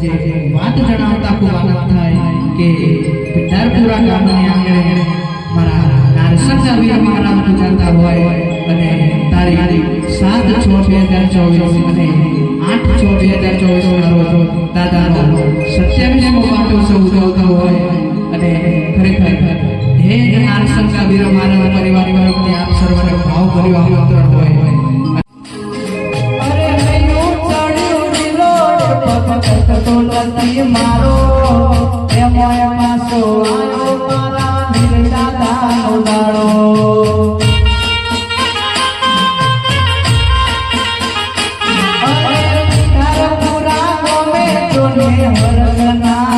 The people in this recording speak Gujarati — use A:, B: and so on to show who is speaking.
A: આજે વાત જણાવતા ખૂબ થાય કે પિંડારપુરા ગામની આંગણે મારા નારસંગ વીર મહારાજ પૂજાતા હોય અને તારીખ સાત છ બે હજાર ચોવીસ અને આઠ છ બે હજાર ચોવીસ મારો રોજ દાદાનો સત્યાવીસમો સૌ ઉજવતો હોય અને ખરેખર હે નારસંગ વીર મહારાજ પરિવાર તરફથી
B: પગતો મારો એમો એમાં સો આયો મારા વીર દાદાનો દાડો હરગના